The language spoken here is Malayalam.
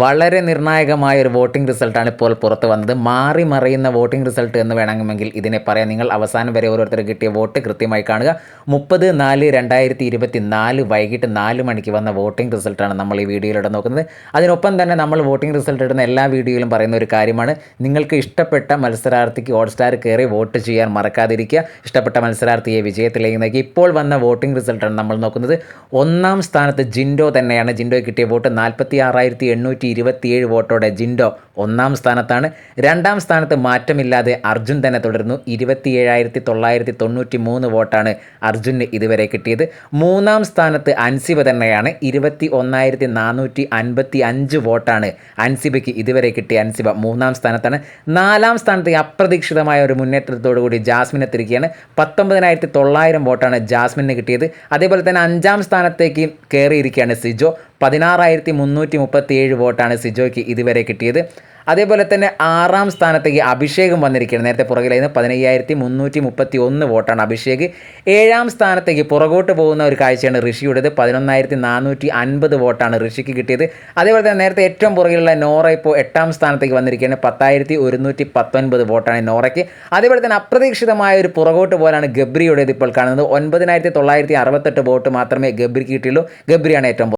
വളരെ നിർണായകമായ ഒരു വോട്ടിംഗ് റിസൾട്ടാണ് ഇപ്പോൾ പുറത്ത് വന്നത്. മാറി മറിയുന്ന വോട്ടിംഗ് റിസൾട്ട് എന്ന് വേണമെങ്കിൽ ഇതിനെ പറയാം. നിങ്ങൾ അവസാനം വരെ ഓരോരുത്തർ കിട്ടിയ വോട്ട് കൃത്യമായി കാണുക. മുപ്പത് നാല് രണ്ടായിരത്തി ഇരുപത്തി നാല് വൈകിട്ട് നാല് മണിക്ക് വന്ന വോട്ടിംഗ് റിസൾട്ടാണ് നമ്മൾ ഈ വീഡിയോയിലൂടെ നോക്കുന്നത്. അതിനൊപ്പം തന്നെ നമ്മൾ വോട്ടിംഗ് റിസൾട്ട് ഇടുന്ന എല്ലാ വീഡിയോയിലും പറയുന്ന ഒരു കാര്യമാണ്. നിങ്ങൾക്ക് ഇഷ്ടപ്പെട്ട മത്സരാർത്ഥിക്ക് ഹോട്ട്സ്റ്റാർ കയറി വോട്ട് ചെയ്യാൻ മറക്കാതിരിക്കുക. ഇഷ്ടപ്പെട്ട മത്സരാർത്ഥിയെ വിജയത്തിലേക്ക് നയിക്കുക. ഇപ്പോൾ വന്ന വോട്ടിംഗ് റിസൾട്ടാണ് നമ്മൾ നോക്കുന്നത്. ഒന്നാം സ്ഥാനത്ത് ജിൻഡോ തന്നെയാണ്. ജിൻഡോയ്ക്ക് കിട്ടിയ വോട്ട് നാൽപ്പത്തി ആറായിരത്തി എണ്ണൂറ്റി ഇരുപത്തിയേഴ് വോട്ടോടെ ജിൻഡോ ഒന്നാം സ്ഥാനത്താണ്. രണ്ടാം സ്ഥാനത്ത് മാറ്റമില്ലാതെ അർജുൻ തന്നെ തുടരുന്നു. ഇരുപത്തി ഏഴായിരത്തി തൊള്ളായിരത്തി തൊണ്ണൂറ്റി മൂന്ന് വോട്ടാണ് അർജുന് ഇതുവരെ കിട്ടിയത്. മൂന്നാം സ്ഥാനത്ത് അൻസിബ തന്നെയാണ്. ഇരുപത്തി ഒന്നായിരത്തി നാനൂറ്റി അൻപത്തി അഞ്ച് വോട്ടാണ് അൻസിബയ്ക്ക് ഇതുവരെ കിട്ടിയ അൻസിബ മൂന്നാം സ്ഥാനത്താണ്. നാലാം സ്ഥാനത്ത് അപ്രതീക്ഷിതമായ ഒരു മുന്നേറ്റത്തോടു കൂടി ജാസ്മിൻ എത്തിരിക്കുകയാണ് പത്തൊമ്പതിനായിരത്തി തൊള്ളായിരം വോട്ടാണ് ജാസ്മിന് കിട്ടിയത്. അതേപോലെ തന്നെ അഞ്ചാം സ്ഥാനത്തേക്ക് കയറിയിരിക്കുകയാണ് സിജോ. പതിനാറായിരത്തി മുന്നൂറ്റി മുപ്പത്തി ഏഴ് വോട്ടാണ് സിജോയ്ക്ക് ഇതുവരെ കിട്ടിയത്. അതേപോലെ തന്നെ ആറാം സ്ഥാനത്തേക്ക് അഭിഷേകം വന്നിരിക്കുകയാണ്. നേരത്തെ പുറകിലായിരുന്നു. പതിനയ്യായിരത്തി മുന്നൂറ്റി മുപ്പത്തി ഒന്ന് വോട്ടാണ് അഭിഷേക്. ഏഴാം സ്ഥാനത്തേക്ക് പുറകോട്ട് പോകുന്ന ഒരു കാഴ്ചയാണ് ഋഷിയുടേത്. പതിനൊന്നായിരത്തി നാനൂറ്റി അൻപത് വോട്ടാണ് ഋഷിക്ക് കിട്ടിയത്. അതേപോലെ തന്നെ നേരത്തെ ഏറ്റവും പുറകിലുള്ള നോറ ഇപ്പോൾ എട്ടാം സ്ഥാനത്തേക്ക് വന്നിരിക്കുകയാണ്. പത്തായിരത്തി ഒരുന്നൂറ്റി പത്തൊൻപത് വോട്ടാണ് നോറയ്ക്ക്. അതേപോലെ തന്നെ അപ്രതീക്ഷിതമായ ഒരു പുറകോട്ട് പോലാണ് ഗബ്രിയുടേത് ഇപ്പോൾ കാണുന്നത്. ഒൻപതിനായിരത്തി തൊള്ളായിരത്തി അറുപത്തെട്ട് വോട്ട് മാത്രമേ ഗബ്രിക്ക് കിട്ടിയുള്ളൂ. ഗബ്രിയാണ് ഏറ്റവും